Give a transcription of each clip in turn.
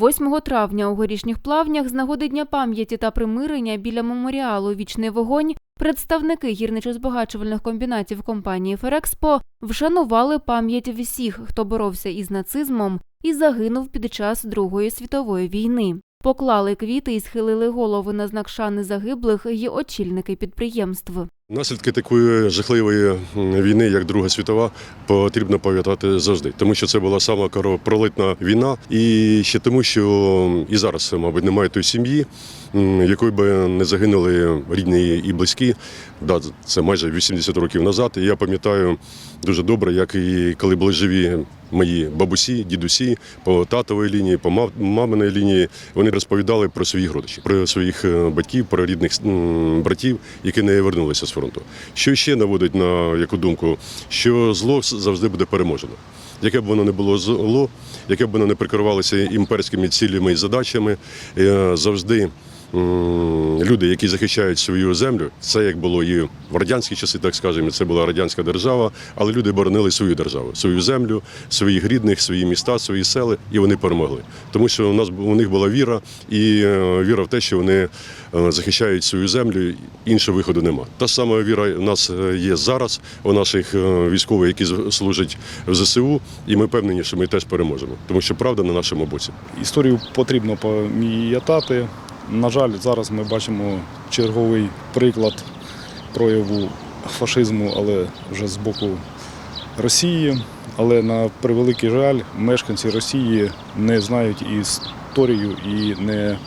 8 травня у горішніх плавнях з нагоди Дня пам'яті та примирення біля меморіалу Вічний вогонь представники гірничо-збагачувальних комбінатів компанії Ферекспо вшанували пам'ять всіх, хто боровся із нацизмом і загинув під час Другої світової війни. Поклали квіти і схилили голови на знак шани загиблих й очільники підприємств. Наслідки такої жахливої війни, як Друга світова, потрібно пам'ятати завжди, тому що це була сама кровопролитна війна, і ще тому, що і зараз, мабуть, немає тої сім'ї, якої би не загинули рідні і близькі. Да, це майже 80 років назад. І я пам'ятаю дуже добре, як і коли були живі мої бабусі, дідусі по татовій лінії, по мам- маминої лінії, вони розповідали про своїх родичів, про своїх е, батьків, про рідних братів, які не вернулися з фронту. Що ще наводить на яку думку, що зло завжди буде переможено. Яке б воно не було зло, яке б воно не прикривалося імперськими цілями і задачами, е, завжди люди, які захищають свою землю, це як було і в радянські часи, так скажемо, це була радянська держава, але люди боронили свою державу, свою землю, своїх рідних, свої міста, свої сели, і вони перемогли. Тому що у нас у них була віра, і е, віра в те, що вони е, захищають свою землю, іншого виходу нема. Та сама віра у нас е, є зараз у наших військових, які служать в ЗСУ, і ми впевнені, що ми теж переможемо, тому що правда на нашому боці. Історію потрібно пам'ятати. На жаль, зараз ми бачимо черговий приклад прояву фашизму, але вже з боку Росії. Але на превеликий жаль, мешканці Росії не знають історію і не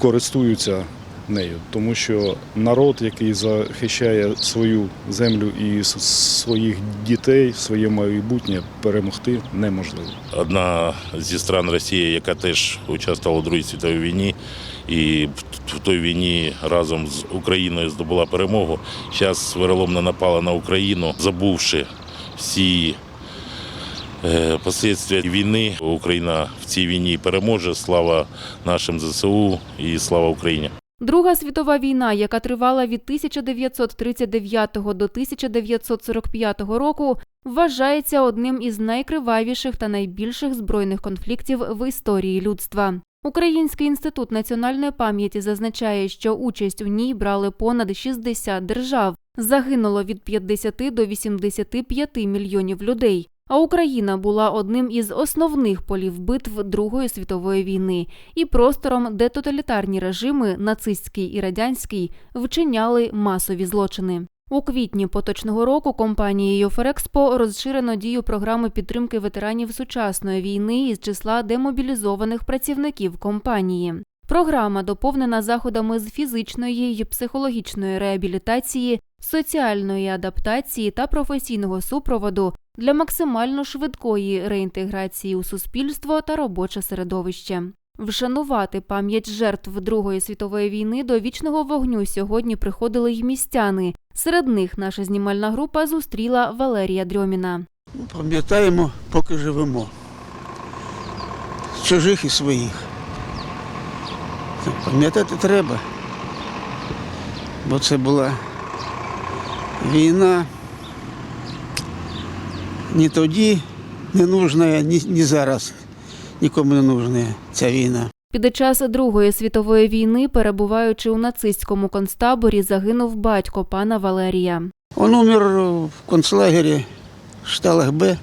користуються нею, тому що народ, який захищає свою землю і своїх дітей, своє майбутнє, перемогти неможливо. одна зі стран Росії, яка теж участвувала у Другій світовій війні, і в той війні разом з Україною здобула перемогу. Зараз вероломно напала на Україну, забувши всі е, последствия війни. Україна в цій війні переможе. Слава нашим ЗСУ і слава Україні. Друга світова війна, яка тривала від 1939 до 1945 року, вважається одним із найкривавіших та найбільших збройних конфліктів в історії людства. Український інститут національної пам'яті зазначає, що участь у ній брали понад 60 держав. Загинуло від 50 до 85 мільйонів людей. А Україна була одним із основних полів битв Другої світової війни і простором, де тоталітарні режими, нацистський і радянський, вчиняли масові злочини. У квітні поточного року компанією Ферекспо розширено дію програми підтримки ветеранів сучасної війни із числа демобілізованих працівників компанії. Програма доповнена заходами з фізичної й психологічної реабілітації, соціальної адаптації та професійного супроводу для максимально швидкої реінтеграції у суспільство та робоче середовище. Вшанувати пам'ять жертв Другої світової війни до вічного вогню сьогодні приходили й містяни. Серед них наша знімальна група зустріла Валерія Дрьоміна. Пам'ятаємо, поки живемо. Чужих і своїх. Пам'ятати треба. Бо це була війна ні тоді не нужна, ні, ні зараз нікому не нужна ця війна. Під час Другої світової війни, перебуваючи у нацистському концтаборі, загинув батько пана Валерія. Он умер в концлагере Шталах Б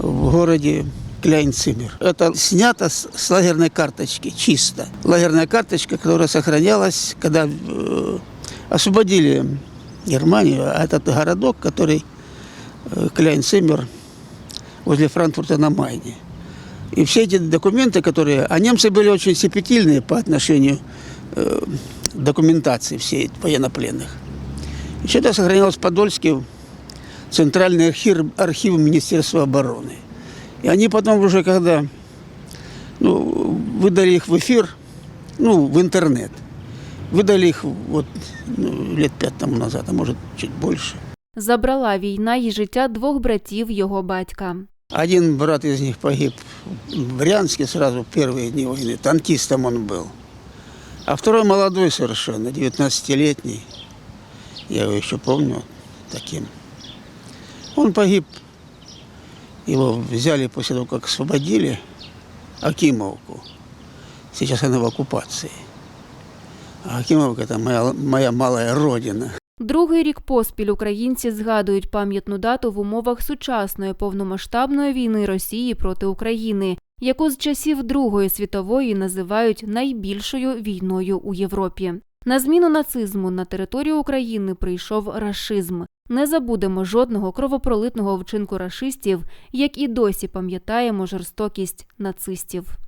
в городе Кляйнцимер. Это снято с, с лагерной карточки, чисто. Лагерная карточка, которая сохранялась, когда э, освободили Германию, а этот городок, который э, Кляйнцимер возле Франкфурта на Майне. И все эти документы, которые... А немцы были очень щепетильные по отношению э, документации всей военнопленных. Еще это сохранялось в Подольске, Центральный архив, архив Министерства обороны. И они потом уже, когда ну, выдали их в эфир, ну, в интернет, выдали их вот ну, лет пять тому назад, а может чуть больше. Забрала війна й життя двох братів його батька. Один брат из них погиб в Брянске сразу в первые дни войны, танкистом он был. А второй молодой совершенно, 19-летний, я его еще помню таким. Он погиб, его взяли после того, как освободили Акимовку. Сейчас она в оккупации. А Акимовка – это моя, моя малая родина. Другий рік поспіль українці згадують пам'ятну дату в умовах сучасної повномасштабної війни Росії проти України, яку з часів Другої світової називають найбільшою війною у Європі. На зміну нацизму на територію України прийшов рашизм. Не забудемо жодного кровопролитного вчинку рашистів, як і досі пам'ятаємо жорстокість нацистів.